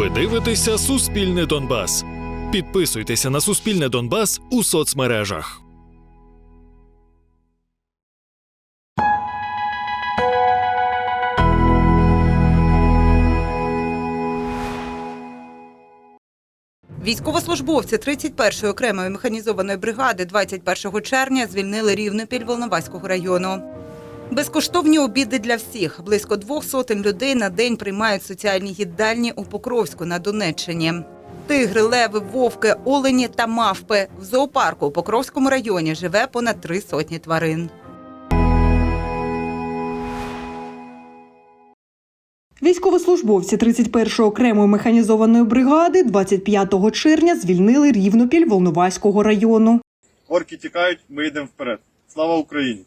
Ви дивитеся Суспільне Донбас. Підписуйтеся на Суспільне Донбас у соцмережах. Військовослужбовці 31-ї окремої механізованої бригади 21 червня звільнили Рівнопіль Волноваського району. Безкоштовні обіди для всіх. Близько двох сотень людей на день приймають соціальні їдальні у Покровську на Донеччині. Тигри, леви, вовки, олені та мавпи. В зоопарку у Покровському районі живе понад три сотні тварин. Військовослужбовці 31-ї окремої механізованої бригади 25 червня звільнили Рівнопіль Волноваського району. Орки тікають, ми йдемо вперед. Слава Україні!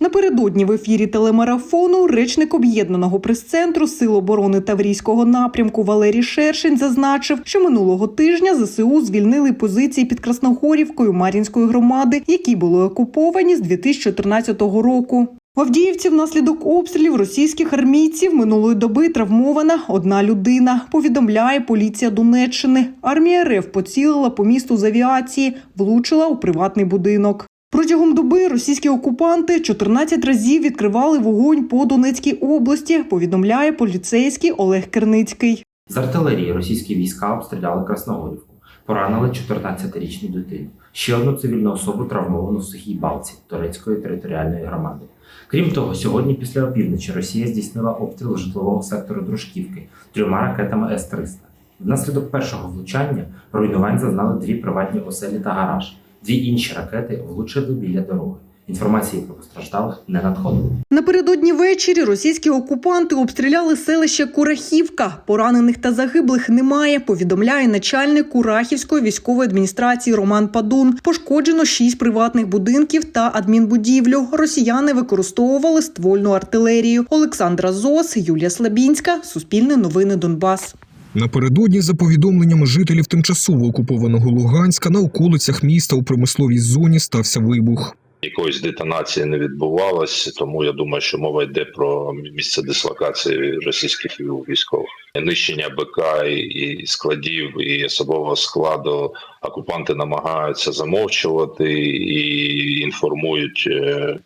Напередодні в ефірі телемарафону речник об'єднаного прес-центру Сил оборони Таврійського напрямку Валерій Шершень зазначив, що минулого тижня ЗСУ звільнили позиції під Красногорівкою Мар'їнської громади, які були окуповані з 2014 року. В Авдіївці внаслідок обстрілів російських армійців минулої доби травмована одна людина. Повідомляє поліція Донеччини. Армія РФ поцілила по місту з авіації, влучила у приватний будинок. Протягом доби російські окупанти 14 разів відкривали вогонь по Донецькій області. Повідомляє поліцейський Олег Керницький. З артилерії російські війська обстріляли Красногорівку, поранили 14-річну дитину. Ще одну цивільну особу травмовано в сухій балці Турецької територіальної громади. Крім того, сьогодні після опівночі Росія здійснила обстріл житлового сектору Дружківки трьома ракетами С-300. Внаслідок першого влучання руйнувань зазнали дві приватні оселі та гараж. Дві інші ракети влучили біля дороги. Інформації про постраждалих не надходило. Напередодні ввечері російські окупанти обстріляли селище Курахівка. Поранених та загиблих немає. Повідомляє начальник Курахівської військової адміністрації Роман Падун. Пошкоджено шість приватних будинків та адмінбудівлю. Росіяни використовували ствольну артилерію. Олександра Зос, Юлія Слабінська, Суспільне новини Донбас. Напередодні, за повідомленнями жителів тимчасово окупованого Луганська, на околицях міста у промисловій зоні стався вибух. Якоїсь детонації не відбувалось, тому я думаю, що мова йде про місце дислокації російських військових. Нищення БК і- складів і особового складу окупанти намагаються замовчувати і інформують е,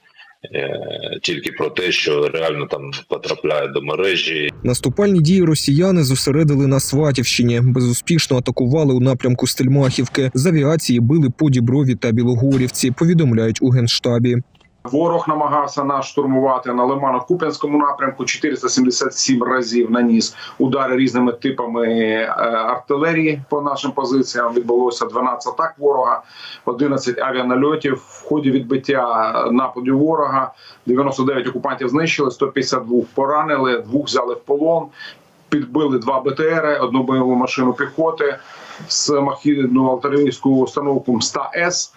тільки про те, що реально там потрапляє до мережі, Наступальні дії росіяни зосередили на Сватівщині, безуспішно атакували у напрямку Стельмахівки. З авіації били по Діброві та Білогорівці. Повідомляють у генштабі. Ворог намагався нас штурмувати на Лимано-Куп'янському напрямку. 477 разів наніс удари різними типами е, артилерії по нашим позиціям. Відбулося 12 атак ворога, 11 авіанальотів. В ході відбиття нападів ворога 99 окупантів знищили, 152 поранили, двох взяли в полон. Підбили два БТРи, одну бойову машину піхоти з махідну артилерійську установку МСТА-С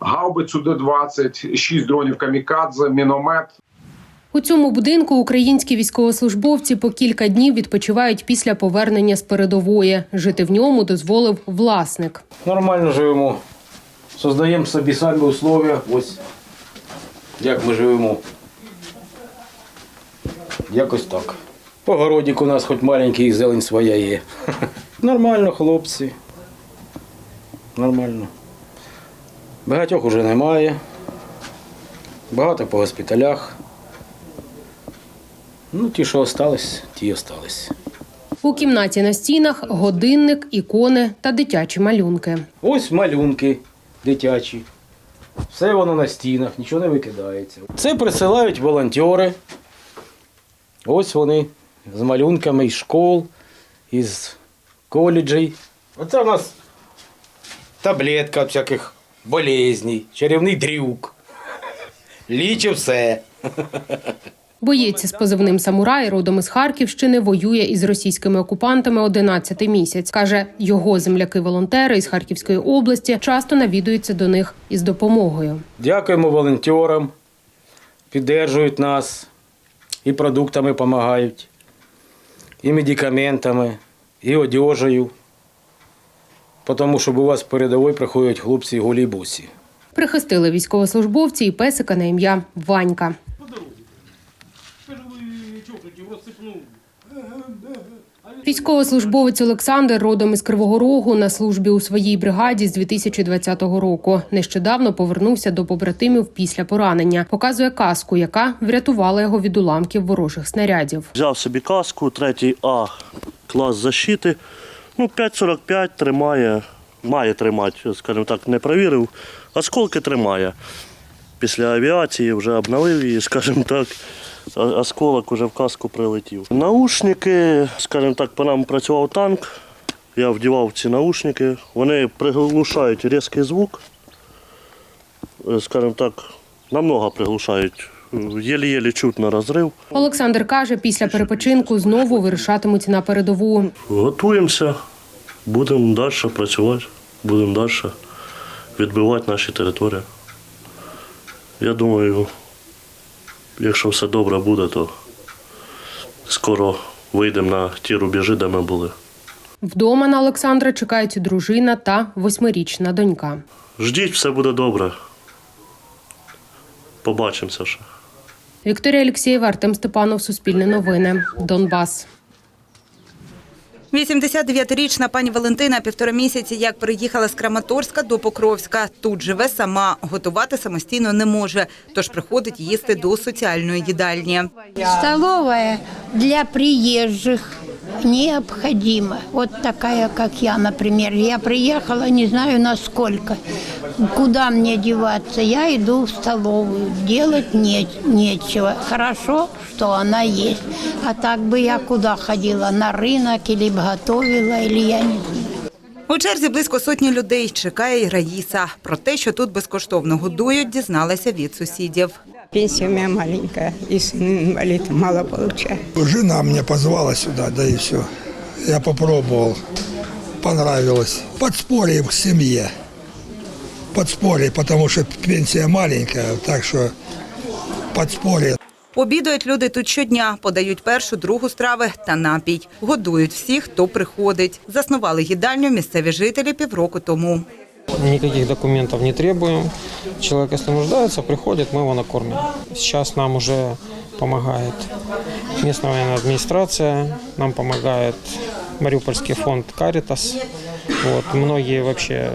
гаубицю Д-20, 6 дронів камікадзе, міномет. У цьому будинку українські військовослужбовці по кілька днів відпочивають після повернення з передової. Жити в ньому дозволив власник. Нормально живемо. Создаємо собі самі условия. Ось як ми живемо. Якось так. Погородник у нас хоч маленький, зелень своя є. Нормально, хлопці. Нормально. Багатьох уже немає. Багато по госпіталях. Ну, ті, що остались, ті остались. У кімнаті на стінах годинник, ікони та дитячі малюнки. Ось малюнки дитячі. Все воно на стінах, нічого не викидається. Це присилають волонтери. Ось вони з малюнками із школ, із коледжей. Оце у нас таблетка всяких болезней, чарівний дрюк. Лічить все. Боєць з позивним самурай родом із Харківщини воює із російськими окупантами 11-й місяць. каже, його земляки-волонтери із Харківської області часто навідуються до них із допомогою. Дякуємо волонтерам, підтримують нас, і продуктами допомагають, і медикаментами, і одежею. Тому що у вас передовий приходять хлопці голі босі. Прихистили військовослужбовці і песика на ім'я Ванька. Військовослужбовець Олександр родом із Кривого Рогу на службі у своїй бригаді з 2020 року. Нещодавно повернувся до побратимів після поранення. Показує каску, яка врятувала його від уламків ворожих снарядів. Взяв собі каску, третій А, клас защити. Ну, 5,45 тримає, має тримати, скажімо так, не провірив. Осколки тримає. Після авіації вже обновив її, скажімо так. Осколок уже в каску прилетів. Наушники, скажімо так, по нам працював танк. Я вдівав ці наушники. Вони приглушають різкий звук. Е, Скажімо так, намного приглушають. Єлі-єлі чутно розрив. Олександр каже, після перепочинку знову вирушатимуть на передову. Готуємося, будемо далі працювати, будемо далі відбивати наші території. Я думаю, якщо все добре буде, то скоро вийдемо на ті рубежі, де ми були. Вдома на Олександра чекають дружина та восьмирічна донька. Ждіть, все буде добре. Побачимося ще. Вікторія Алексєєва, Артем Степанов, Суспільне новини, Донбас. 89-річна пані Валентина півтора місяці як приїхала з Краматорська до Покровська. Тут живе сама, готувати самостійно не може, тож приходить їсти до соціальної їдальні. Столовая для приезжих необходима. Вот такая, как я, например. Я приехала, не знаю насколько Куда мне деваться? Я иду в столовую. Делать не- нечего. Хорошо, что она есть. А так бы я куда ходила? На рынок или б готовила, или я не знаю. У черзі близько сотні людей чекає й Раїса. Про те, що тут безкоштовно годують, дізналася від сусідів. Пенсия у меня маленькая, и сын инвалид, мало получаю. Жена меня позвала сюда, да и все. Я попробовал, понравилось. Подспорье к семье. Подспорье, потому что пенсия маленькая, так что подспорье. Обідують люди тут щодня, подають першу, другу страви та напій. Годують всіх, хто приходить. Заснували їдальню місцеві жителі півроку тому. Никаких документов не требуем. Человек, если нуждается, приходит, мы его накормим. Сейчас нам уже помогает местная военная администрация, нам помогает Мариупольский фонд «Каритас». Вот, многие вообще,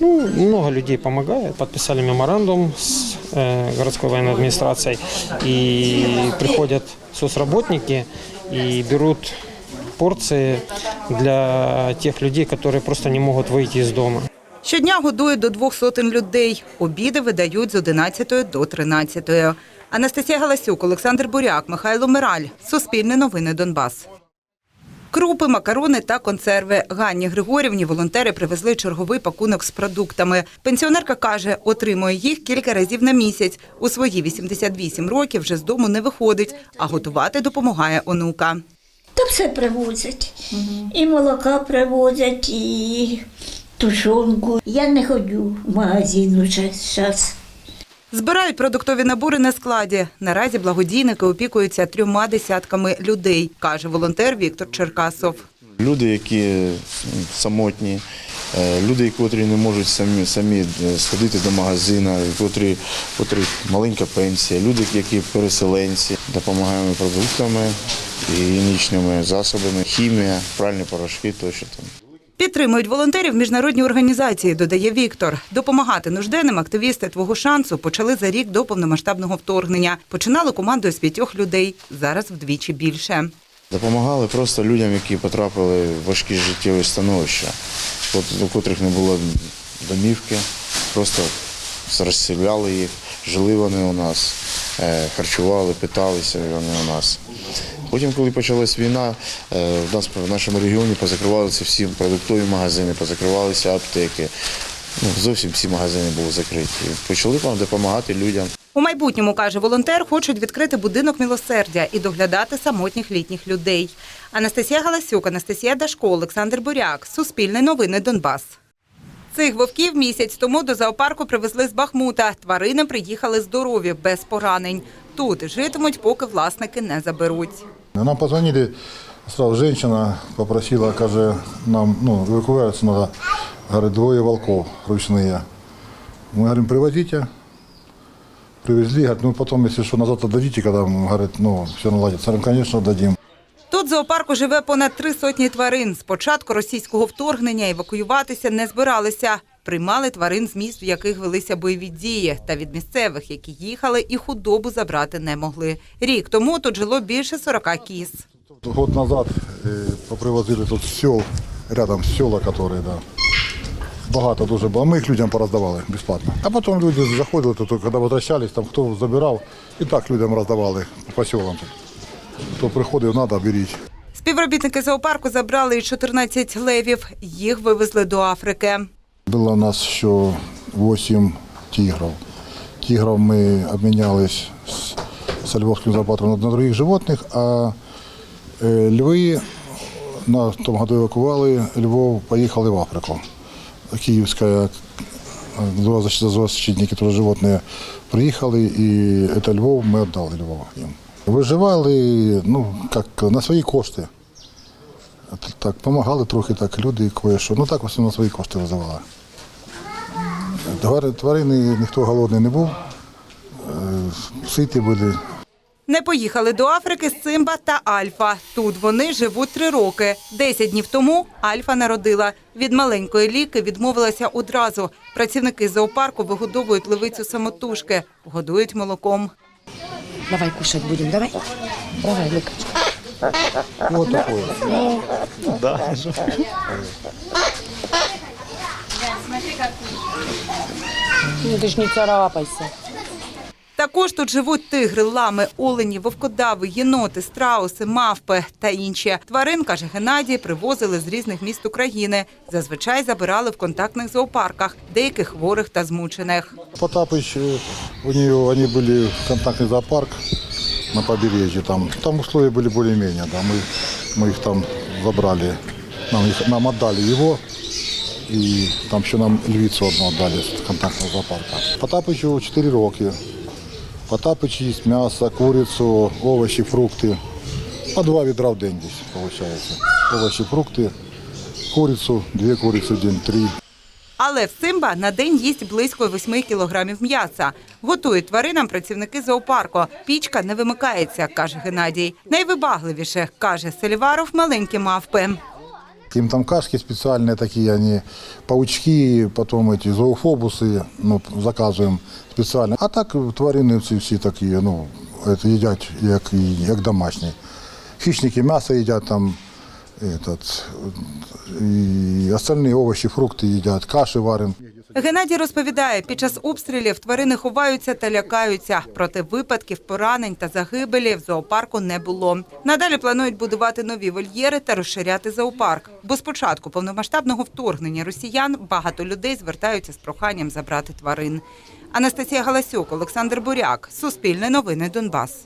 ну, много людей помогает. Подписали меморандум с э, городской военной администрацией, и приходят соцработники и берут порции для тех людей, которые просто не могут выйти из дома. Щодня годують до двох сотень людей. Обіди видають з 11 до 13. Анастасія Галасюк, Олександр Буряк, Михайло Мираль. Суспільне новини Донбас. Крупи, макарони та консерви. Ганні Григорівні волонтери привезли черговий пакунок з продуктами. Пенсіонерка каже, отримує їх кілька разів на місяць. У свої 88 років вже з дому не виходить, а готувати допомагає онука. Та все привозять. І молока привозять, і тушонку. Я не ходжу в магазин вже зараз. Збирають продуктові набори на складі. Наразі благодійники опікуються трьома десятками людей, каже волонтер Віктор Черкасов. Люди, які самотні, е, люди, котрі не можуть самі самі е, сходити до магазину, котрі, котрі маленька пенсія, люди, які переселенці, допомагаємо продуктами, гігієнічними засобами, хімія, пральні порошки тощо там. Підтримують волонтерів міжнародні організації, додає Віктор. Допомагати нужденним активісти твого шансу почали за рік до повномасштабного вторгнення. Починали командою з п'ятьох людей. Зараз вдвічі більше. Допомагали просто людям, які потрапили в важкі життєві становища, у котрих не було домівки, просто розселяли їх, жили вони у нас, е, харчували, питалися вони у нас. Потім, коли почалась війна, е, в нас в нашому регіоні позакривалися всі продуктові магазини, позакривалися аптеки. Ну, зовсім всі магазини були закриті. Почали вам допомагати людям. У майбутньому, каже волонтер, хочуть відкрити будинок милосердя і доглядати самотніх літніх людей. Анастасія Галасюк, Анастасія Дашко, Олександр Буряк. Суспільне новини Донбас. Цих вовків місяць тому до зоопарку привезли з Бахмута. Тварини приїхали здорові, без поранень. Тут житимуть, поки власники не заберуть. Нам позвонили, сразу женщина попросила, каже, нам ну, эвакуироваться надо, говорит, двое волков ручные. Мы говорим, привозите. Привезли, говорит, ну потом, если что, назад отдадите, когда, говорит, ну, все наладится. Я говорю, конечно, дадим. Тут зоопарку живе понад три сотні тварин. З початку російського вторгнення евакуюватися не збиралися. Приймали тварин з міст, в яких велися бойові дії, та від місцевих, які їхали і худобу забрати не могли. Рік тому тут жило більше 40 кіз. Год назад э, попривозили тут з сел, рядом села, которые, да. Багато дуже було. Ми їх людям пороздавали безплатно. А потім люди заходили, тут, коли возвращались, там хто забирав, і так людям роздавали по селам. тут. Хто приходив, треба, беріть. Співробітники зоопарку забрали і 14 левів. Їх вивезли до Африки. Было у нас еще 8 тигров. Тигров мы обменялись с, с львовским зоопарком на других животных, а э, львы на том году эвакуировали, Львов поехали в Африку. Киевская э, два защита- защитники тоже животные приехали, и это Львов мы отдали Львова им. Виживали, ну, как на свої кошти. Так, помагали трохи так люди кое-що. Ну так в на свої кошти визивали. Тварини ніхто голодний не був, е, ситі були. Не поїхали до Африки Симба та Альфа. Тут вони живуть три роки. Десять днів тому Альфа народила. Від маленької ліки відмовилася одразу. Працівники зоопарку вигодовують левицю самотужки, годують молоком. Давай кушать будем, давай. Давай, Ликочка. Вот такое. Ну ты ж не царапайся. Також тут живуть тигри, лами, олені, вовкодави, єноти, страуси, мавпи та інші. Тварин, каже Геннадій, привозили з різних міст України. Зазвичай забирали в контактних зоопарках, деяких хворих та змучених. Потапыч, э, у нее они были в контактный зоопарк на побережье. Там, там условия были более-менее. Да. Мы, мы их там забрали, нам, их, нам отдали его. И там еще нам львицу одну отдали с контактного зоопарка. Потапычу 4 роки. Потапыч їсть м'ясо, курицю, овочі, фрукти. По два відра в день десь виходить. Овочі, фрукти, курицю, дві куриці в день, три. Але в Симба на день їсть близько 8 кілограмів м'яса. Готують тваринам працівники зоопарку. Пічка не вимикається, каже Геннадій. Найвибагливіше, каже Селіваров, маленькі мавпи. Им там кашки специальные такие, они паучки, потом эти зоофобусы, ну, заказываем специально. А так тварины всі, всі такі, ну, это їдять як, і- як домашні. Хищники м'ясо їдять там, этот, і остальні овочі, фрукти їдять, каші варимо. Геннадій розповідає, під час обстрілів тварини ховаються та лякаються. Проте випадків поранень та загибелі в зоопарку не було. Надалі планують будувати нові вольєри та розширяти зоопарк. Бо з початку повномасштабного вторгнення росіян багато людей звертаються з проханням забрати тварин. Анастасія Галасюк, Олександр Буряк, Суспільне новини Донбас.